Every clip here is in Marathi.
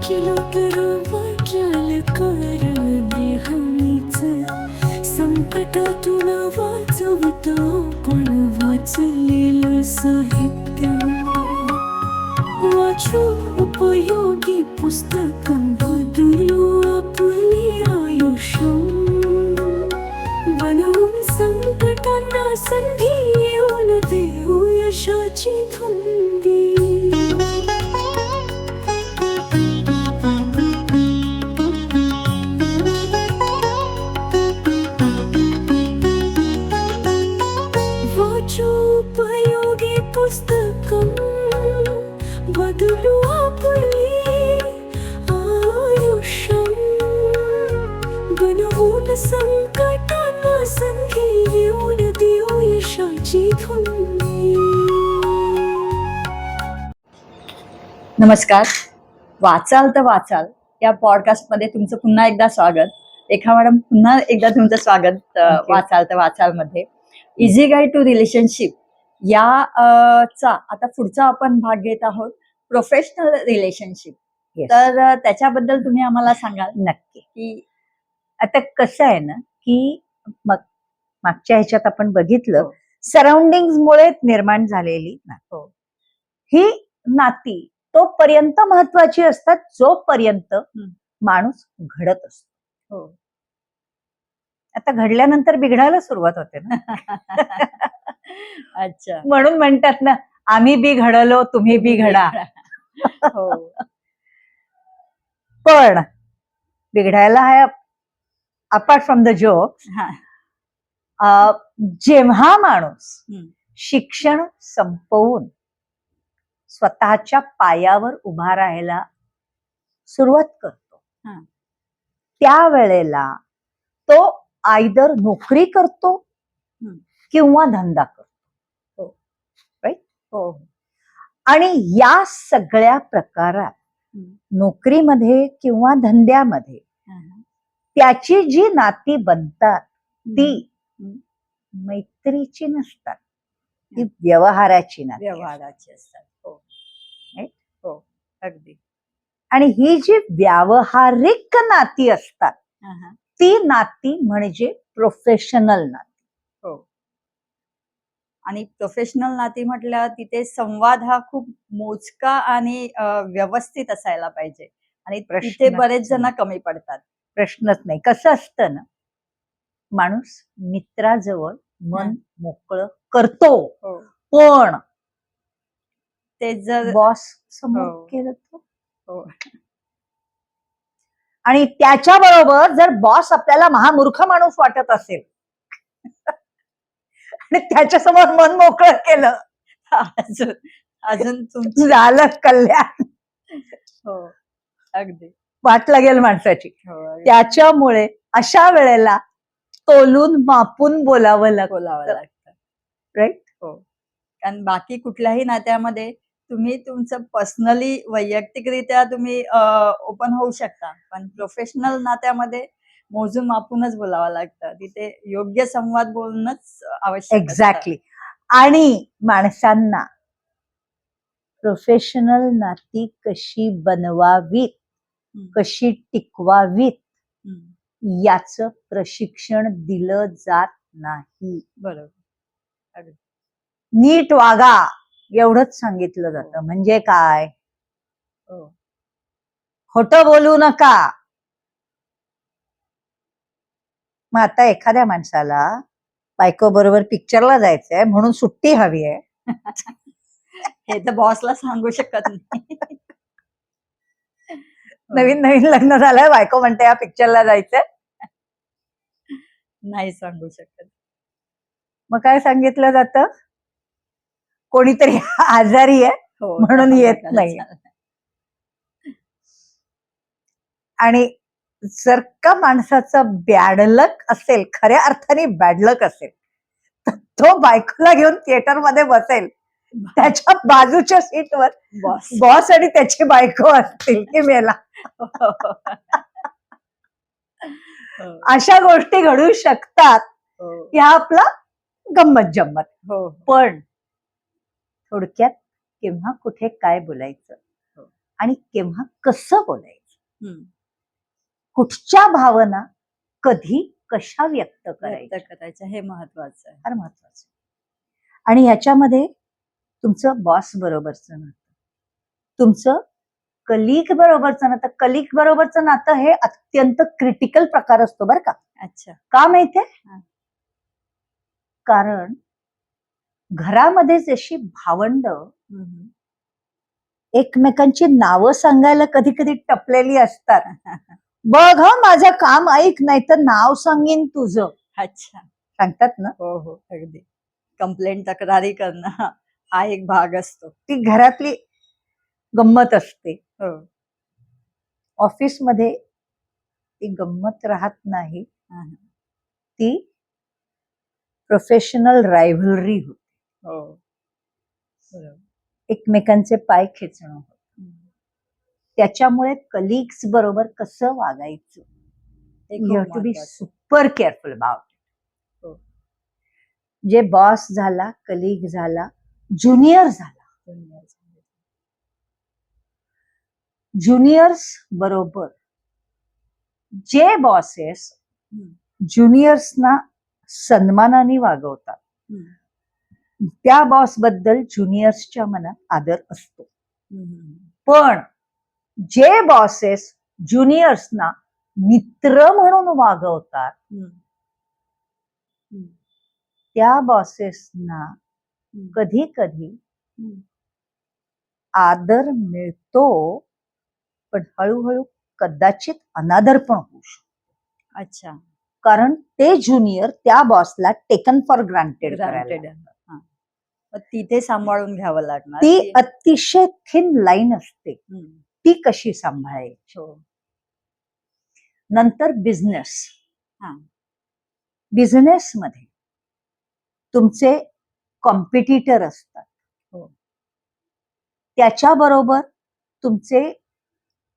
वाचलो तर वाचाल कर देहानीच संकटातून वाचवतो पण वाचलेलं साहित्य। वाचून उपयोगी पुस्तक बदलू आपली आयुष्य। बनवून संकटांना संधी येऊन देऊ यशाची धुंदी। देऊ यशाची धुंदी नमस्कार. वाचाल तर वाचाल. या पॉडकास्टमध्ये तुमचं पुन्हा एकदा स्वागत. रेखा मॅडम पुन्हा एकदा तुमचं स्वागत. वाचाल तर वाचाल मध्ये इझी गाईड टू रिलेशनशिप या चा आता पुढचा आपण भाग घेत आहोत प्रोफेशनल रिलेशनशिप Yes. तर त्याच्याबद्दल तुम्ही आम्हाला सांगाल? नक्की. की आता कसं आहे ना की मग मागच्या ह्याच्यात आपण बघितलं हो. सराउंडिंग मुळे निर्माण झालेली हो. ही नाती तोपर्यंत महत्वाची असतात जोपर्यंत माणूस घडत असतो. हो. आता घडल्यानंतर बिघडायला सुरुवात होते ना. अच्छा. म्हणून म्हणतात ना आम्ही बी घडलो तुम्ही बी घडा. हो. पण बिघडायला हा अपार्ट फ्रॉम द जोक जेव्हा माणूस. शिक्षण संपवून स्वतःच्या पायावर उभा राहायला सुरुवात करतो हा. त्यावेळेला तो आयदर नोकरी करतो. किंवा धंदा करतो हो आणि या सगळ्या प्रकारात. नोकरीमध्ये किंवा धंद्यामध्ये हा, हा. त्याची जी नाती बनतात ती. मैत्रीची नसतात ती व्यवहाराची नाती. व्यवहाराचे असतात हो? हो अगदी आणि ही जी व्यावहारिक नाती असतात हा, हा. ती नाती म्हणजे प्रोफेशनल नाती. हो. आणि प्रोफेशनल नाती म्हटलं तिथे संवाद हा खूप मोजका आणि व्यवस्थित असायला पाहिजे. आणि तिथे बरेच जण. कमी पडतात. प्रश्नच नाही. कसं असतं ना माणूस मित्राजवळ मन. मोकळं करतो. हो. पण ते जर बॉस समोर हो. केलं तर? हो. आणि त्याच्या बरोबर जर बॉस आपल्याला महामूर्ख माणूस वाटत असेल आणि त्याच्यासमोर मन मोकळं केलं अजून अजून तुमची झालं कल्याण. हो अगदी. वाट लागेल माणसाची. हो. त्याच्यामुळे अशा वेळेला तोलून मापून बोलावं लागतं. Right? हो. कारण बाकी कुठल्याही नात्यामध्ये तुम्ही तुमचं पर्सनली वैयक्तिकरित्या तुम्ही ओपन होऊ शकता. पण प्रोफेशनल नात्यामध्ये मोजून मापूनच बोलावं लागतं. तिथे योग्य संवाद बोलणंच आवश्यक. एक्झॅक्टली आणि माणसांना प्रोफेशनल नाती कशी बनवावीत. कशी टिकवावीत. याचं प्रशिक्षण दिलं जात नाही. बरोबर. नीट वागा. एवढंच सांगितलं जातं. म्हणजे काय? हो. खोटं बोलू नका. मग आता एखाद्या माणसाला बायको बरोबर पिक्चरला जायचंय म्हणून सुट्टी हवी आहे. हे तर बॉसला सांगू शकत नाही. नवीन नवीन लग्न झालंय बायको म्हणते या पिक्चरला जायचंय. नाही सांगू शकत. मग काय सांगितलं जातं? कोणीतरी आजारी आहे हो म्हणून येत नाही. आणि जर का माणसाचं बॅडलक असेल खऱ्या अर्थाने बॅडलक असेल तर तो बायकोला घेऊन थिएटरमध्ये बसेल. त्याच्या बाजूच्या सीटवर बॉस. बॉस आणि त्याची बायको असतील की मेला. अशा गोष्टी घडू शकतात हो. ह्या आपला गंमत जम्मत हो. पण थोडक्यात केव्हा कुठे काय बोलायचं हो. आणि केव्हा कसं बोलायचं. हम्म. कुठच्या भावना कधी कशा व्यक्त करायच्या? हे महत्वाचं आहे. फार महत्वाचं आणि याच्यामध्ये तुमचं बॉस बरोबरचं नातं. तुमचं कलिक बरोबरचं नातं. कलिक बरोबरचं नातं हे अत्यंत क्रिटिकल प्रकार असतो बरं का. अच्छा. का माहितीये. कारण घरामध्ये जशी भावंड. एकमेकांची नावं सांगायला कधी कधी टपलेली असतात. बघ हं माझं काम ऐक नाही तर नाव सांगेन तुझं. अच्छा. सांगतात ना? हो हो अगदी. कंप्लेंट तक्रारी करणं हा एक भाग असतो. ती घरातली गंमत असते. हो. ऑफिसमध्ये ती गंमत राहत नाही. ती प्रोफेशनल रायव्हलरी होती. हो एकमेकांचे पाय खेचणं. त्याच्यामुळे कलिग्स बरोबर कसं वागायचं हे you have to be. Super careful about हो. जे बॉस झाला कलिग झाला ज्युनियर झाला ज्युनियर्स बरोबर जे बॉसेस. ज्युनियर्सना सन्मानाने वागवतात. त्या बॉसबद्दल ज्युनियर्सच्या मनात आदर असतो. पण जे बॉसेस ज्युनियर्सना मित्र म्हणून वागवतात. त्या बॉसेसना. कधी कधी. आदर मिळतो पण हळूहळू कदाचित अनादर पण होऊ शकतो अच्छा कारण ते ज्युनियर त्या बॉसला टेकन फॉर ग्रांटेड ग्रांटेड तिथे सांभाळून घ्यावं लागणार. ती अतिशय थिन लाईन असते. ती कशी सांभाळायची हो. नंतर बिझनेस हा. बिझनेस मध्ये तुमचे कॉम्पिटिटर असतात. हो. त्याच्याबरोबर तुमचे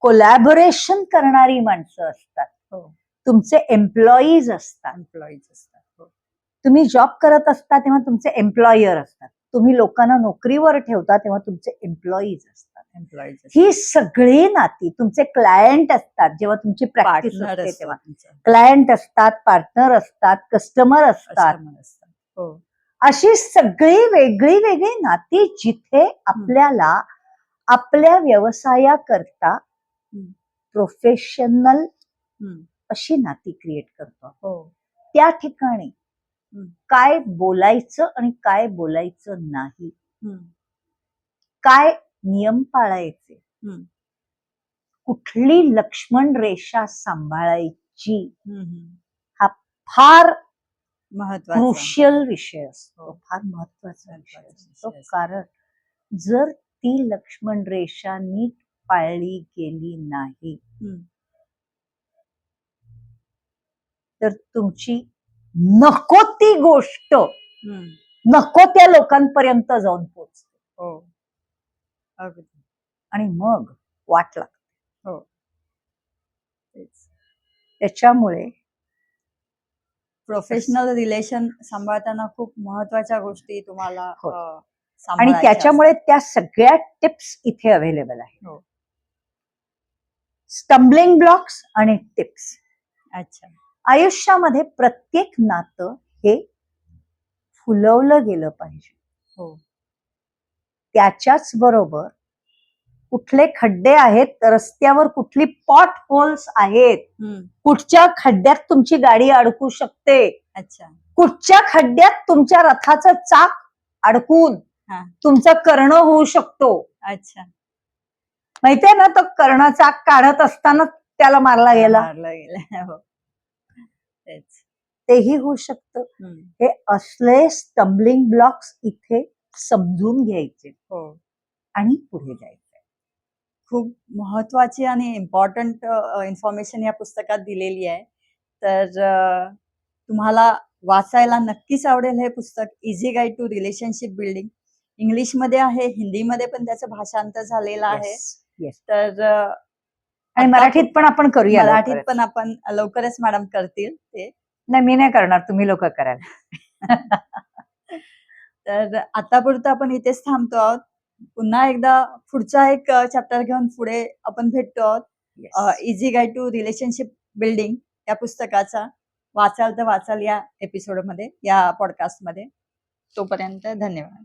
कोलॅबोरेशन करणारी माणसं असतात. हो. तुमचे एम्प्लॉईज असतात. एम्प्लॉईज असतात. तुम्ही जॉब करत असता तेव्हा तुमचे एम्प्लॉयर असतात. तुम्ही लोकांना नोकरीवर ठेवता तेव्हा तुमचे एम्प्लॉईज असतात. एम्प्लॉईज ही सगळी नाती तुमचे क्लायंट असतात जेव्हा तुमची प्रॅक्टिस असते तेव्हा. क्लायंट असतात पार्टनर असतात कस्टमर असतात. हो. अशी सगळी वेगळी वेगळी नाती जिथे आपल्याला आपल्या व्यवसायाकरता. प्रोफेशनल. अशी नाती क्रिएट करतो हो. त्या ठिकाणी. काय बोलायचं आणि काय बोलायचं नाही. काय नियम पाळायचे. कुठली लक्ष्मण रेषा सांभाळायची. हम्म. फार क्रुशियल विषय असतो हो. फार महत्त्वाचा विषय असतो. कारण जर ती लक्ष्मण रेषा नीट पाळली गेली नाही. तर तुमची नको ती गोष्ट. नको त्या लोकांपर्यंत जाऊन पोचते हो. आणि मग वाट लागते. हो. त्याच्यामुळे प्रोफेशनल रिलेशन सांभाळताना खूप महत्त्वाच्या गोष्टी तुम्हाला. अ, आणि त्याच्यामुळे त्या सगळ्या टिप्स इथे अवेलेबल आहे हो. स्टम्बलिंग ब्लॉक्स आणि टिप्स. अच्छा. आयुष्यामध्ये प्रत्येक नातं हे फुलवलं गेलं पाहिजे. हो. त्याच्याच बरोबर कुठले खड्डे आहेत रस्त्यावर कुठली पॉट होल्स आहेत. कुठच्या खड्ड्यात तुमची गाडी अडकू शकते अच्छा. कुठच्या खड्ड्यात तुमच्या रथाचं चाक अडकून हा. तुमचं कर्ण होऊ शकतो. अच्छा. माहितीये ना तो कर्ण चाक काढत असताना त्याला मारला गेला? मारलं गेलं. हो. तेही होऊ शकतं. हे असले स्टम्बलिंग ब्लॉक्स इथे समजून घ्यायचे. हो. आणि पुढे जायचे खूप महत्वाची आणि इम्पॉर्टंट इन्फॉर्मेशन या पुस्तकात दिलेली आहे. तर तुम्हाला वाचायला नक्कीच आवडेल हे पुस्तक. Easy guide to relationship building इंग्लिशमध्ये आहे हिंदीमध्ये पण त्याचं भाषांतर झालेलं आहे. तर आणि मराठीत पण आपण करूया मराठीत. पण आपण लवकरच मॅडम करतील ते. नाही मी नाही करणार तुम्ही लोक कराल. तर आतापुरतं आपण इथेच थांबतो आहोत. पुन्हा एकदा पुढचा एक चॅप्टर घेऊन पुढे आपण भेटतो आहोत. Easy guide to relationship building या पुस्तकाचा. वाचाल तर वाचाल या एपिसोडमध्ये या पॉडकास्टमध्ये तोपर्यंत धन्यवाद.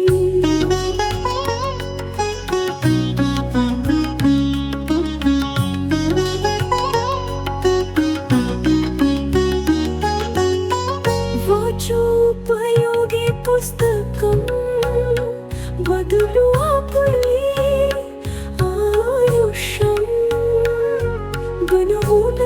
वाचोपयोगी पुस्तकं बदलू आपली आयुष्यं बनवून